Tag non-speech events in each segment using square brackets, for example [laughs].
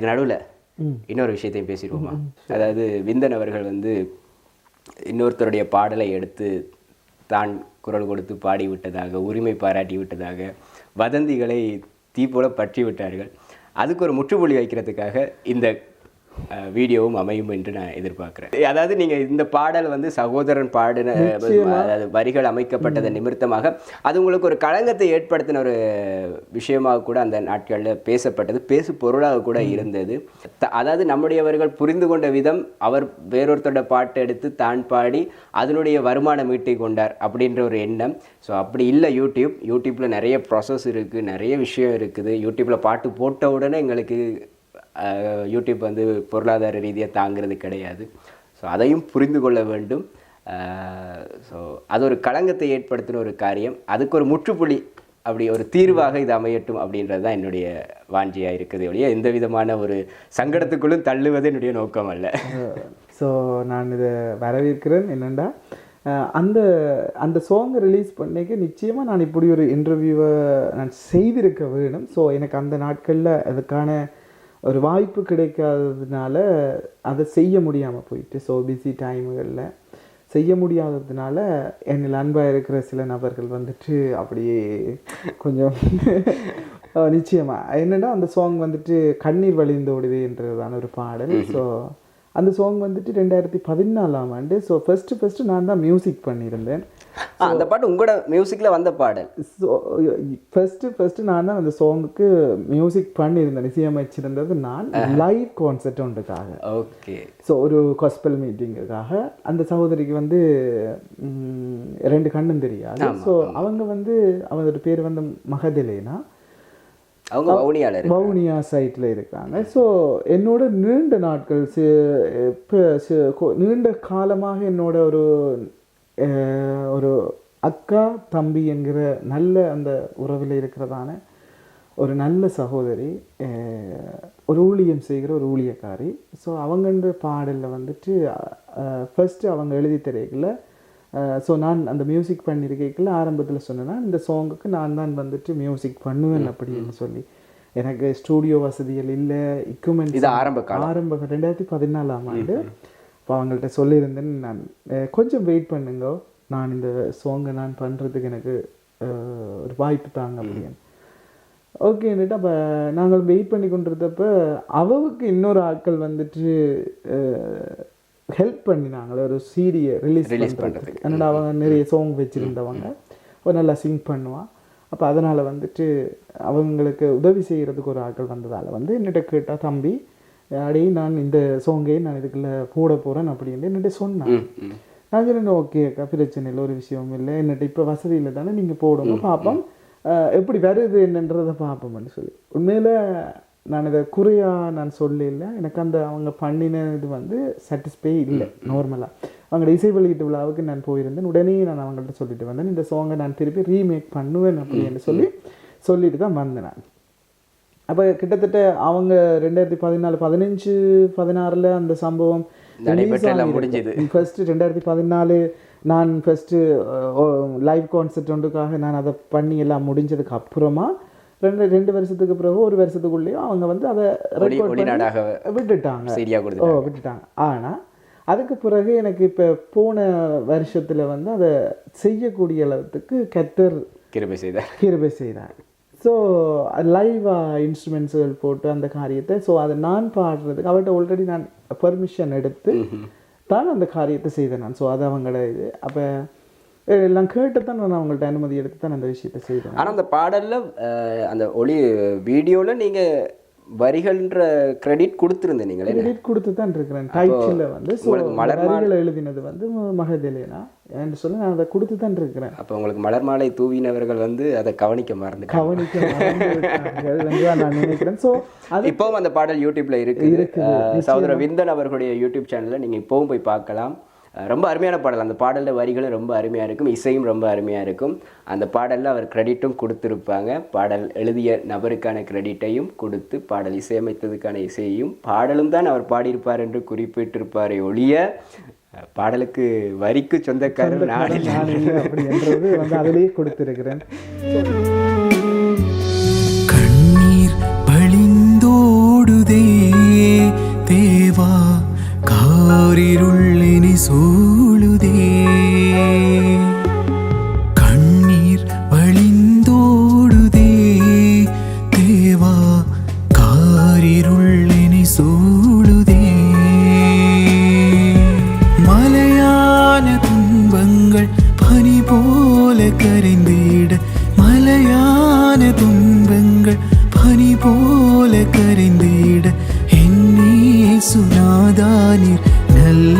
இதுக்கு நடுவில் இன்னொரு விஷயத்தையும் பேசிடுவோமா? அதாவது விந்தன் அவர்கள் வந்து இன்னொருத்தருடைய பாடலை எடுத்து தான் குரல் கொடுத்து பாடி விட்டதாக உரிமை பாராட்டி விட்டதாக வதந்திகளை தீ போல பற்றி விட்டார்கள். அதுக்கு ஒரு முற்றுப்புள்ளி வைக்கிறதுக்காக இந்த வீடியோவும் அமையும் என்று நான் எதிர்பார்க்கிறேன். அதாவது நீங்க இந்த பாடல் வந்து சகோதரன் பாடின அதாவது வரிகள் அமைக்கப்பட்டதன் நிமித்தமாக அது உங்களுக்கு ஒரு களங்கத்தை ஏற்படுத்தின ஒரு விஷயமாக கூட அந்த நாட்களில் பேசப்பட்டது பேசு பொருளாக கூட இருந்தது. அதாவது நம்முடையவர்கள் புரிந்து கொண்ட விதம் அவர் வேறொருத்தரோட பாட்டை எடுத்து தான் பாடி அதனுடைய வருமானம் ஈட்டி கொண்டார் அப்படின்ற ஒரு எண்ணம். ஸோ அப்படி இல்லை யூடியூப் யூடியூப்பில் நிறைய ப்ராசஸ் இருக்குது நிறைய விஷயம் இருக்குது. யூடியூப்பில் பாட்டு போட்ட உடனே எங்களுக்கு யூடியூப் வந்து பொருளாதார ரீதியாக தாங்கிறது கிடையாது. ஸோ அதையும் புரிந்து கொள்ள வேண்டும். ஸோ அது ஒரு களங்கத்தை ஏற்படுத்தின ஒரு காரியம். அதுக்கு ஒரு முற்றுப்புள்ளி அப்படி ஒரு தீர்வாக இது அமையட்டும் அப்படின்றது தான் என்னுடைய வாஞ்சியாக இருக்குது ஒழிய எந்த விதமான ஒரு சங்கடத்துக்குள்ளும் தள்ளுவது என்னுடைய நோக்கம் அல்ல. [laughs] ஸோ நான் இதை வரவேற்கிறேன். என்னென்னா அந்த அந்த சாங்கை ரிலீஸ் பண்ணிக்க நிச்சயமாக நான் இப்படி ஒரு இன்டர்வியூவை நான் செய்திருக்க வேணும். ஸோ எனக்கு அந்த நாட்களில் அதுக்கான ஒரு வாய்ப்பு கிடைக்காததுனால அதை செய்ய முடியாமல் போயிட்டு ஸோ பிஸி டைமுகளில் செய்ய முடியாததுனால என்னில் அன்பாக இருக்கிற சில நபர்கள் வந்துட்டு அப்படியே கொஞ்சம் அஹ் [laughs] நிச்சயமா. என்னன்னா அந்த சாங் வந்துட்டு கண்ணீர் வழிந்தோடுதுன்றதான ஒரு பாடல். ஸோ அந்த சாங் வந்துட்டு ரெண்டாயிரத்தி பதினாலாம் ஆண்டு. ஸோ ஃபர்ஸ்ட் ஃபர்ஸ்ட் நான் தான் மியூசிக் பண்ணியிருந்தேன். அந்த பாட்டு உங்களோட மியூசிக்கில் வந்த பாடல் ஸோ ஃபர்ஸ்ட் ஃபர்ஸ்ட் நான் தான் அந்த சாங்குக்கு மியூசிக் பண்ணியிருந்தேன். இசையமைச்சிருந்தது நான் லைவ் கான்சர்ட் ஒன்றுக்காக ஓகே. ஸோ ஒரு காஸ்பல் மீட்டிங்குக்காக அந்த சகோதரிக்கு வந்து ரெண்டு கண்ணும் தெரியாது. ஸோ அவங்க வந்து அவங்களோட பேர் வந்து மகதிலேனா. அவங்க வவுனியா சைட்டில் இருக்காங்க. ஸோ என்னோட நீண்ட நாட்கள் நீண்ட காலமாக என்னோட ஒரு ஒரு அக்கா தம்பி என்கிற நல்ல அந்த உறவில் இருக்கிறதான ஒரு நல்ல சகோதரி ஒரு ஊழியம் செய்கிற ஒரு ஊழியக்காரி ஸோ அவங்கன்ற பாடலில் வந்துட்டு ஃபஸ்ட்டு அவங்க எழுதி தரையில் ஸோ நான் அந்த மியூசிக் பண்ணியிருக்கேக்கில் ஆரம்பத்தில் சொன்னேன்னா இந்த சாங்குக்கு நான் தான் வந்துட்டு மியூசிக் பண்ணுவேன் அப்படின்னு சொல்லி எனக்கு ஸ்டூடியோ வசதிகள் இல்லை இது ஆரம்ப ஆரம்ப ரெண்டாயிரத்தி பதினாலாம் ஆண்டு இப்போ அவங்கள்ட்ட சொல்லியிருந்தேன். நான் கொஞ்சம் வெயிட் பண்ணுங்க. நான் இந்த சாங்கை நான் பண்ணுறதுக்கு எனக்கு ஒரு வாய்ப்பு தாங்க அப்படின்னு ஓகேன்னுட்டு அப்போ நாங்கள் வெயிட் பண்ணி கொண்டிருந்தப்ப அவவுக்கு இன்னொரு ஆட்கள் வந்துட்டு ஹெல்ப் பண்ணினாங்களே. ஒரு சீடியை ரிலீஸ் Release பண்ணுறதுக்கு என்னடா அவங்க நிறைய சாங் வச்சுருந்தவங்க. ஒரு நல்லா சிங் பண்ணுவான். அப்போ அதனால் வந்துட்டு அவங்களுக்கு உதவி செய்கிறதுக்கு ஒரு ஆட்கள் வந்ததால் வந்து என்னிட்ட கேட்டா தம்பி அடி நான் இந்த சோங்கை நான் இதுக்குள்ள போட போகிறேன் அப்படின்னு என்னிட்ட சொன்னான். நான் சொன்னேன் ஓகே அக்கா பிரச்சனை இல்லை ஒரு விஷயம் இல்லை. என்னட்ட இப்போ வசதி இல்லை தானே நீங்கள் போடுங்க பார்ப்போம் எப்படி வருது என்னன்றதை பார்ப்போம்னு சொல்லி. உண்மையில் நான் இதை குறையா நான் சொல்லல. எனக்கு அந்த அவங்க பண்ணின இது வந்து சாட்டிஸ்ஃபை இல்லை நார்மலாக அவங்களோட இசை வெளியீட்டு விழாவுக்கு நான் போயிருந்தேன். உடனே நான் அவங்கள்ட்ட சொல்லிட்டு வந்தேன் இந்த சாங்கை நான் திருப்பி ரீமேக் பண்ணுவேன் அப்படின்னு சொல்லி சொல்லிட்டு தான் வந்தேன் நான். அப்போ கிட்டத்தட்ட அவங்க ரெண்டாயிரத்தி பதினாலு பதினஞ்சு பதினாறில் அந்த சம்பவம் முடிஞ்சது. [laughs] ஃபர்ஸ்ட் ரெண்டாயிரத்தி பதினாலு நான் ஃபர்ஸ்ட் லைவ் கான்சர்ட் ஒன்றுக்காக நான் அதை பண்ணி எல்லாம் முடிஞ்சதுக்கு அப்புறமா ரெண்டு ரெண்டு வருஷத்துக்கு பிறகு ஒரு வருஷத்துக்குள்ளேயும் அவங்க வந்து அதை விட்டுட்டாங்க. ஓ விட்டுட்டாங்க. ஆனால் அதுக்கு பிறகு எனக்கு இப்போ போன வருஷத்தில் வந்து அதை செய்யக்கூடிய அளவுக்கு கத்தர் கிருபை செய்தார். கிருபை செய்கிறார் ஸோ லைவாக இன்ஸ்ட்ருமெண்ட்ஸுகள் போட்டு அந்த காரியத்தை ஸோ அதை நான் பாடுறதுக்கு அவர்கிட்ட ஆல்ரெடி நான் பெர்மிஷன் எடுத்து தான் அந்த காரியத்தை செய்தேன் நான். ஸோ அது அவங்களோட இது. அப்போ எல்லாம் கேட்டு தான் நான் அவங்கள்ட்ட அனுமதி எடுத்து தான் அந்த விஷயத்தை செய்தேன். ஆனா அந்த பாடல்ல அந்த ஒளி வீடியோல நீங்க வரிகள்ன்ற கிரெடிட் கொடுத்துருந்தேன் நீங்களே கிரெடிட் கொடுத்து தான் இருக்கிறேன். டைட்டில் வந்து உங்களுக்கு மலர் எழுதினது வந்து மகதேலேனா என்று சொல்லி நான் அதை கொடுத்து தான் இருக்கிறேன். அப்போ உங்களுக்கு மலர் மாலை தூவினவர்கள் வந்து அதை கவனிக்க மறந்து கவனிக்க நான் நினைக்கிறேன். ஸோ அது இப்போவும் அந்த பாடல் யூடியூப்ல இருக்கு சகோதரர் விந்தன் அவர்களுடைய யூடியூப் சேனல்ல நீங்க இப்போவும் போய் பார்க்கலாம். ரொம்ப அருமையான பாடல். அந்த பாடலில் வரிகளும் ரொம்ப அருமையாக இருக்கும் இசையும் ரொம்ப அருமையாக இருக்கும். அந்த பாடலில் அவர் க்ரெடிட்டும் கொடுத்துருப்பாங்க. பாடல் எழுதிய நபருக்கான கிரெடிட்டையும் கொடுத்து பாடல் இசையமைத்ததுக்கான இசையையும் பாடலும் தான் அவர் பாடியிருப்பார் என்று குறிப்பிட்டிருப்பாரே ஒழிய பாடலுக்கு வரிக்கு சொந்தக்காரர் நாடில் அப்படி அதிலேயே கொடுத்திருக்கிறேன். கண்ணீர் பளிந்தோடுதே தேவா காரிரு சூழுதே. கண்ணீர் வழிந்தோடுதே. தேவா காரிருள்ளினை சூழுதே. மலையான துன்பங்கள் பனி போல கரைந்திட. மலையான துன்பங்கள் பனி போல கரைந்திட. என்னே சுனாதானிர் நல்ல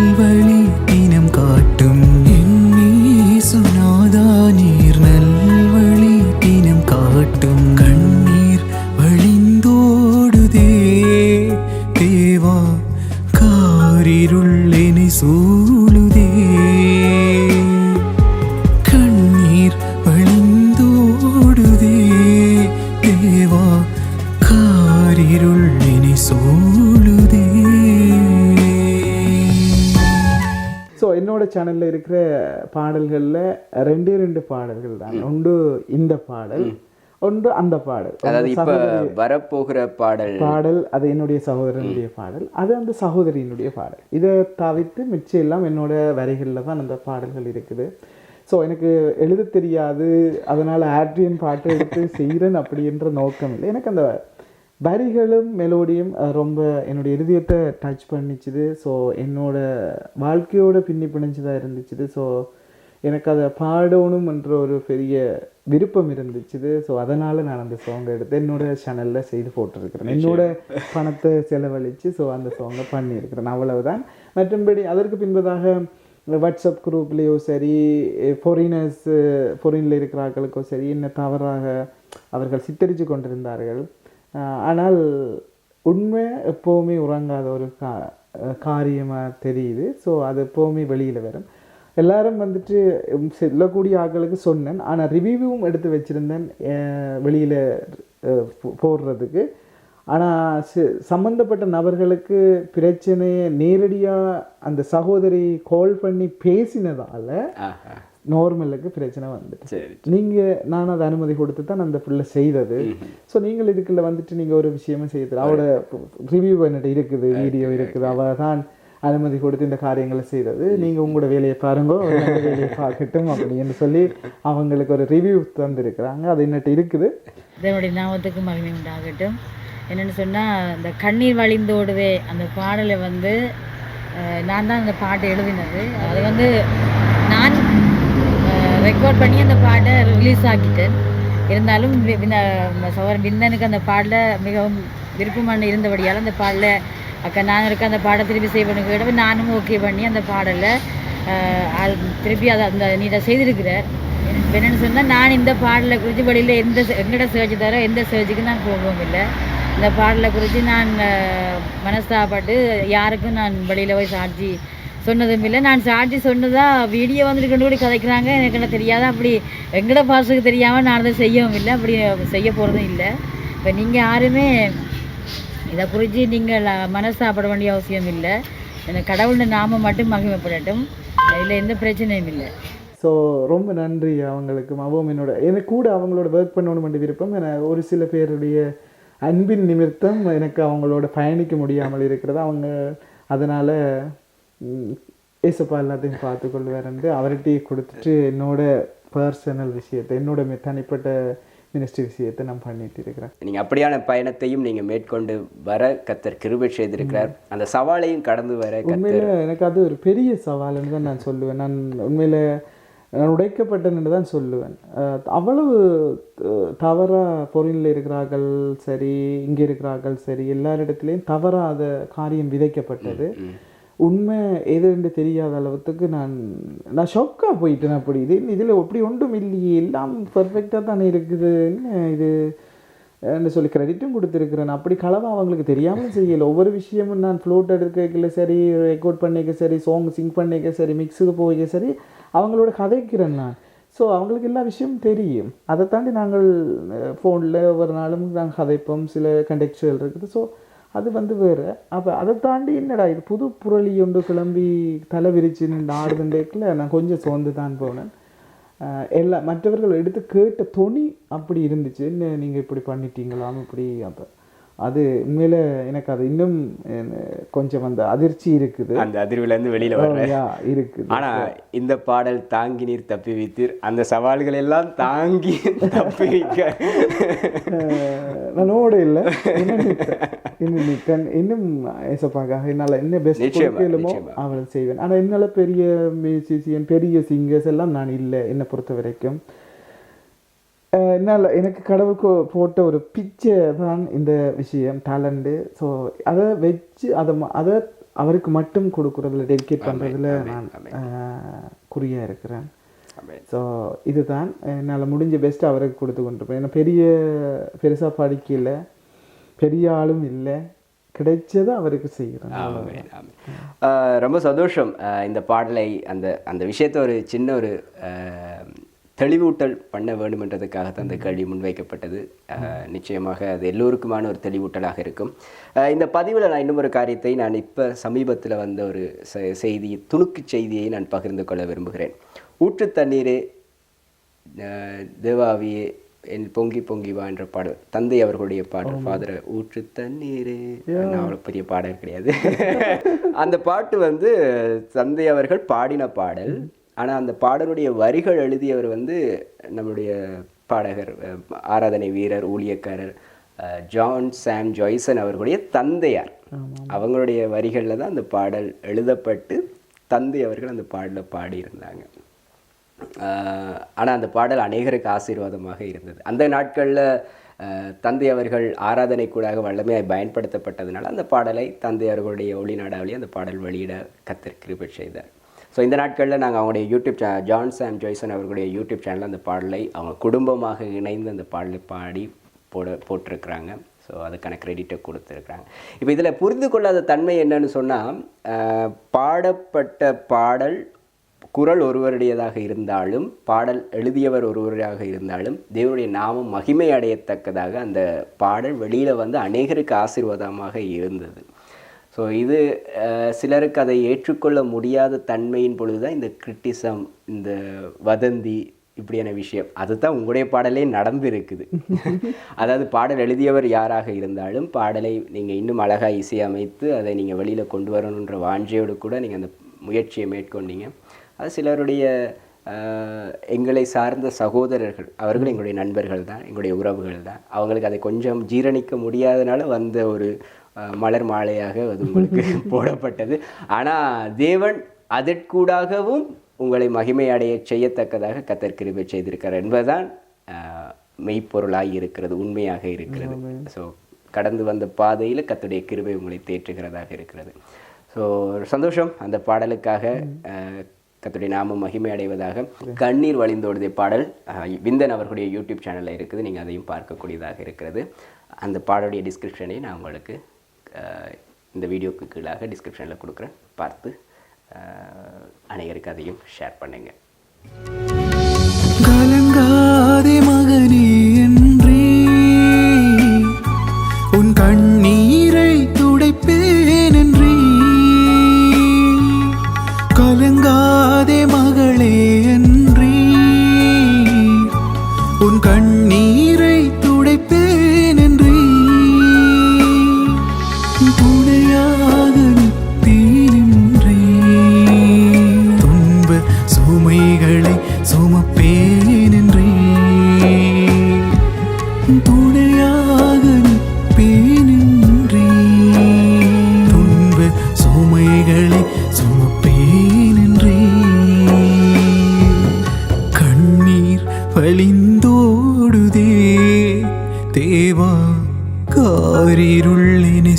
சேனல்ல இருக்கிற பாடல்கள்ல ரெண்டே ரெண்டு பாடல்கள் தான். ஒன்று இந்த பாடல் ஒன்று அந்த பாடல். அதாவது இப்ப வரப்போகிற பாடல். பாடல் அது என்னுடைய சகோதரனுடைய பாடல். அது அந்த சகோதரியினுடைய பாடல். இதை தவிர்த்து மிச்சம் எல்லாம் என்னோட வரிகளில் தான் அந்த பாடல்கள் இருக்குது. ஸோ எனக்கு எழுத தெரியாது. அதனால் ஆட்ரியன் பாட்டு எடுத்து செய்கிறேன் அப்படின்ற நோக்கம் இல்லை. எனக்கு அந்த வரிகளும் மெலோடியும் ரொம்ப என்னுடைய இருதயத்தை டச் பண்ணிச்சுது. ஸோ என்னோட வாழ்க்கையோட பின்னி பிணைஞ்சதாக இருந்துச்சுது. ஸோ எனக்கு அதை பாடணும் என்ற ஒரு பெரிய விருப்பம் இருந்துச்சுது. ஸோ அதனால் நான் அந்த சாங்கை எடுத்து என்னோட சேனலில் செய்து போட்டிருக்கிறேன். என்னோட பணத்தை செலவழித்து ஸோ அந்த சாங்கை பண்ணியிருக்கிறேன். அவ்வளவுதான். மற்றும்படி அதற்கு பின்பதாக வாட்ஸ்அப் குரூப்லேயோ சரி ஃபாரினர்ஸ் ஃபாரினில் இருக்கிறார்களுக்கோ சரி என்ன தவறாக அவர்கள் சித்தரித்து கொண்டிருந்தார்கள் ஆனால் உண்மை எப்போவுமே உறங்காத ஒரு கா காரியமாக தெரியுது. ஸோ அது எப்போவுமே வெளியில் வரும். எல்லாரும் வந்துட்டு செல்லக்கூடிய ஆட்களுக்கு சொன்னேன். ஆனால் ரிவ்யூவும் எடுத்து வச்சுருந்தேன் வெளியில் போடுறதுக்கு. ஆனால் சம்மந்தப்பட்ட நபர்களுக்கு பிரச்சனையை நேரடியாக அந்த சகோதரி கால் பண்ணி பேசினதால நார்மலுக்கு பிரச்சனை வந்துட்டு. சரி நீங்கள் நான் அதை அனுமதி கொடுத்து தான் அந்த பிள்ளை செய்தது. ஸோ நீங்கள் இதுக்குள்ள வந்துட்டு நீங்கள் ஒரு விஷயமும் செய்யறது அவட ரிவ்யூ என்கிட்ட இருக்குது வீடியோ இருக்குது. அவ தான் அனுமதி கொடுத்து இந்த காரியங்களை செய்தது. நீங்கள் உங்களோட வேலையை பாருங்க வேலையை பார்க்கட்டும் அப்படின்னு சொல்லி அவங்களுக்கு ஒரு ரிவ்யூ தந்திருக்கிறாங்க. அது என்னட்டு இருக்குது. தேவனுடைய நாமத்துக்கு மகிமை உண்டாகட்டும். என்னென்னு சொன்னால் இந்த கண்ணீர் வழிந்தோடுதே அந்த பாடலை வந்து நான் தான் அந்த பாட்டை எழுதினது. அது வந்து ரெக்கார்ட் பண்ணி அந்த பாட்டை ரிலீஸ் ஆக்கிட்டேன் இருந்தாலும் வி- விந்தனுக்கு அந்த பாடல மிகவும் விருப்பமான இருந்தபடியால் அந்த பாடலை அக்கா நான் இருக்க அந்த பாடை திருப்பி செய்வனு கேட்டப்ப நானும் ஓகே பண்ணி அந்த பாடலை திருப்பி அதை அந்த நீட்டை செய்திருக்கிறார் என்னென்னு சொன்னால் நான் இந்த பாடலை குறித்து வெளியில் எந்த எங்கிட்ட எங்கட தரோ எந்த சர்ச்சுக்கும் நான் போகவும் இல்லை. இந்த பாடலை குறித்து நான் அஹ், மனஸ்தாபப்பட்டு யாருக்கும் நான் வெளியில் போய் சாட்சி சொன்னதும் இல்லை. நான் சாட்சி சொன்னதா வீடியோ வந்துட்டு கொண்டு கதைக்கிறாங்க. எனக்கு என்ன தெரியாத? அப்படி எங்கட பாசுக்கு தெரியாமல் நான் அதை செய்யவும் இல்லை. அப்படி செய்ய போகிறதும் இல்லை. இப்போ நீங்கள் யாருமே இதை குறித்து நீங்கள் மனசாப்பட வேண்டிய அவசியம் இல்லை. எனக்கு கடவுளோட நாம மட்டும் மகிமைப்படட்டும். இதில் எந்த பிரச்சனையும் இல்லை. ஸோ ரொம்ப நன்றி அவங்களுக்கு. அவவும் என்னோட எனக்கு கூட அவங்களோட ஒர்க் பண்ணணும் என்று விருப்பம். என ஒரு சில பேருடைய அன்பின் நிமித்தம் எனக்கு அவங்களோட பயணிக்க முடியாமல் இருக்கிறது. அவங்க அதனால் ஏசப்பா எல்லாத்தையும் பார்த்து கொள்வாருன்ட்டு அவர்கிட்டயே கொடுத்துட்டு என்னோட பர்சனல் விஷயத்தை என்னோட தனிப்பட்ட மினிஸ்ட்ரி விஷயத்தை நான் பண்ணிட்டு இருக்கிறேன். நீங்க அப்படியான பயணத்தையும் நீங்க மேற்கொண்டு வர கத்தர் கிருபை செய்திருக்கிறார். அந்த சவாலையும் கடந்து வர உண்மையில எனக்கு அது ஒரு பெரிய சவால்னு தான் நான் சொல்லுவேன். நான் உண்மையில நான் உடைக்கப்பட்டேன்னு தான் சொல்லுவேன். அவ்வளவு அஹ், தவறா பொருளில் இருக்கிறார்கள் சரி இங்கே இருக்கிறார்கள் சரி எல்லாரிடத்துலேயும் தவறாத காரியம் விதைக்கப்பட்டது. உண்மை எதுன்னு தெரியாத அளவுக்கு நான் நான் ஷாக்காக போயிட்டேன் அப்படி. இது இதில் அப்படி ஒன்றும் இல்லையே. எல்லாம் பர்ஃபெக்டாக தானே இருக்குதுன்னு இது? என்று சொல்லி கிரெடிட்டும் கொடுத்துருக்குறேன். அப்படி களவை அவங்களுக்கு தெரியாமல் செய்யலை. ஒவ்வொரு விஷயமும் நான் ஃப்ளோட் எடுக்கல சரி ரெக்கார்ட் பண்ணிக்க சரி சாங் சிங் பண்ணிக்க சரி மிக்ஸுக்கு போய்க்க சரி அவங்களோட கதைக்கிறேன் நான். ஸோ அவங்களுக்கு எல்லா விஷயமும் தெரியும். அதை தாண்டி நாங்கள் ஃபோனில் ஒவ்வொரு நாளும் நாங்கள் கதைப்போம். சில கண்டெக்சுவல் இருக்குது. ஸோ அது வந்து வேறு. அப்போ அதை தாண்டி என்னடா இது புது புரளி ஒன்று கிளம்பி தலை விரிச்சு நின்று ஆடுதுண்டேக்கில் நான் கொஞ்சம் சோர்ந்து தான் போனேன். எல்லா மற்றவர்கள் எடுத்து கேட்ட துணி அப்படி இருந்துச்சு. என்ன நீங்கள் இப்படி பண்ணிட்டீங்களாம் இப்படி அப்போ? அது உண்மையில எனக்கு அது இன்னும் கொஞ்சம் அந்த அதிர்ச்சி இருக்குது. அந்த அதிர்வுல இருந்து வெளியில வர்ற. யா, இருக்குது. ஆனா இந்த பாடல் தாங்கி நீர் தப்பி வைத்தீர். அந்த சவால்கள் எல்லாம் தாங்கி [laughs] தப்பி வைக்க. நான் ஓட இல்லை. இன்னும் நித்தேன். இன்னும் ஏசப்பாக்காக என்னால் என்ன பெஸ்ட் கொடுக்கலுமோ. அவரை செய்வேன். ஆனால் என்னால் பெரிய மியூசிஷியன் பெரிய சிங்கர்ஸ் எல்லாம் நான் இல்லை என்னை பொறுத்த வரைக்கும் என்னால் எனக்கு கடவுளுக்கு போட்ட ஒரு பிச்சை தான் இந்த விஷயம் டேலண்ட்டு ஸோ அதை வச்சு அதை அதை அவருக்கு மட்டும் கொடுக்குறதுல டெடிகேட் பண்ணுறதுல நான் அஹ், குறியா இருக்கிறேன். ஸோ இதுதான். என்னால் முடிஞ்ச பெஸ்ட் அவருக்கு கொடுத்து கொண்டிருப்பேன் ஏன்னா பெரிய பெருசாக படிக்கல. பெரிய ஆளும் இல்லை. கிடைச்சதை அவருக்கு செய்கிறேன் ரொம்ப சந்தோஷம். இந்த பாடலை அந்த அந்த விஷயத்தை ஒரு சின்ன ஒரு தெளிவூட்டல் பண்ண வேண்டுமென்றதுக்காக தான் அந்த கேள்வி முன்வைக்கப்பட்டது. நிச்சயமாக அது எல்லோருக்குமான ஒரு தெளிவூட்டலாக இருக்கும். இந்த பதிவில் நான் இன்னும் ஒரு காரியத்தை நான் இப்போ சமீபத்தில் வந்த ஒரு செய்தி துணுக்கு செய்தியை நான் பகிர்ந்து கொள்ள விரும்புகிறேன். ஊற்று தண்ணீரே தேவாவியே என் பொங்கி பொங்கி வா என்ற பாடல் தந்தை அவர்களுடைய பாடல் ஃபாதர் ஊற்று தண்ணீரே. நான் அவ்வளோ பெரிய பாடல் கிடையாது. [laughs] அந்த பாட்டு வந்து தந்தை அவர்கள் பாடின பாடல். ஆனா அந்த பாடலுடைய வரிகள் எழுதியவர் வந்து நம்முடைய பாடகர் ஆராதனை வீரர் ஊழியக்காரர் ஜான் சாம் ஜாய்சன் அவர்களுடைய தந்தையார். அவங்களுடைய வரிகளில் தான் அந்த பாடல் எழுதப்பட்டு தந்தை அவர்கள் அந்த பாடலை பாடியிருந்தாங்க. ஆனால் அந்த பாடல் அநேகருக்கு ஆசீர்வாதமாக இருந்தது. அந்த நாட்களில் தந்தை அவர்கள் ஆராதனைக்கூடாக வல்லமையாய் பயன்படுத்தப்பட்டதுனால அந்த பாடலை தந்தை அவர்களுடைய ஒளி நாடாவிலே அந்த பாடல் வெளியிட கத்தர் கிருபை செய்தார். ஸோ இந்த நாட்களில் நாங்கள் அவங்களுடைய யூடியூப் சே ஜான் சாம் ஜாய்சன் அவர்களுடைய யூடியூப் சேனலில் அந்த பாடலை அவங்க குடும்பமாக இணைந்து அந்த பாடலை பாடி போட போட்டிருக்கிறாங்க. ஸோ அதுக்கான கிரெடிட்டை கொடுத்துருக்குறாங்க. இப்போ இதில் புரிந்து கொள்ளாத தன்மை என்னன்னு சொன்னால் பாடப்பட்ட பாடல் குரல் ஒருவருடையதாக இருந்தாலும் பாடல் எழுதியவர் ஒருவராக இருந்தாலும் தேவனுடைய நாமம் மகிமை அடையத்தக்கதாக அந்த பாடல் வெளியில் வந்து அநேகருக்கு ஆசீர்வாதமாக இருந்தது. ஸோ இது சிலருக்கு அதை ஏற்றுக்கொள்ள முடியாத தன்மையின் பொழுது தான் இந்த கிரிட்டிசம் இந்த வதந்தி இப்படியான விஷயம். அதுதான் உங்களுடைய பாடலே நடந்திருக்குது. [laughs] அதாவது பாடல் எழுதியவர் யாராக இருந்தாலும் பாடலை நீங்கள் இன்னும் அழகாக இசையமைத்து அதை நீங்கள் வெளியில் கொண்டு வரணுன்ற வாஞ்சையோடு கூட நீங்கள் அந்த முயற்சியை மேற்கொண்டீங்க. அது சிலருடைய எங்களை சார்ந்த சகோதரர்கள் அவர்கள் எங்களுடைய நண்பர்கள் தான் எங்களுடைய உறவுகள் தான். அவங்களுக்கு அதை கொஞ்சம் ஜீரணிக்க முடியாதனால வந்த ஒரு மலர் மாலையாக அது உங்களுக்கு [laughs] போடப்பட்டது. ஆனால் தேவன் அதற்கூடாகவும் உங்களை மகிமை அடைய செய்யத்தக்கதாக கத்தர் கிருபை செய்திருக்கிறார் என்பதுதான் ஆஹ், மெய்ப்பொருளாய் இருக்கிறது உண்மையாக இருக்கிறது. ஸோ கடந்து வந்த பாதையில் கத்துடைய கிருபை உங்களை தேற்றுகிறதாக இருக்கிறது. ஸோ சந்தோஷம் அந்த பாடலுக்காக அஹ், கர்த்தருடைய நாமம் மகிமை அடைவதாக. கண்ணீர் வழிந்தோடுதே பாடல் விந்தன் அவர்களுடைய யூடியூப் சேனலில் இருக்குது. நீங்கள் அதையும் பார்க்கக்கூடியதாக இருக்கிறது. அந்த பாடலுடைய டிஸ்கிரிப்ஷனை நான் உங்களுக்கு இந்த வீடியோக்கு கீழாக டிஸ்கிரிப்ஷனில் கொடுக்குறேன். பார்த்து அனைவருக்கு அதையும் ஷேர் பண்ணுங்கள் கண்ணீர் வழிந்தோடுதே தேவா காரிருள்ளினை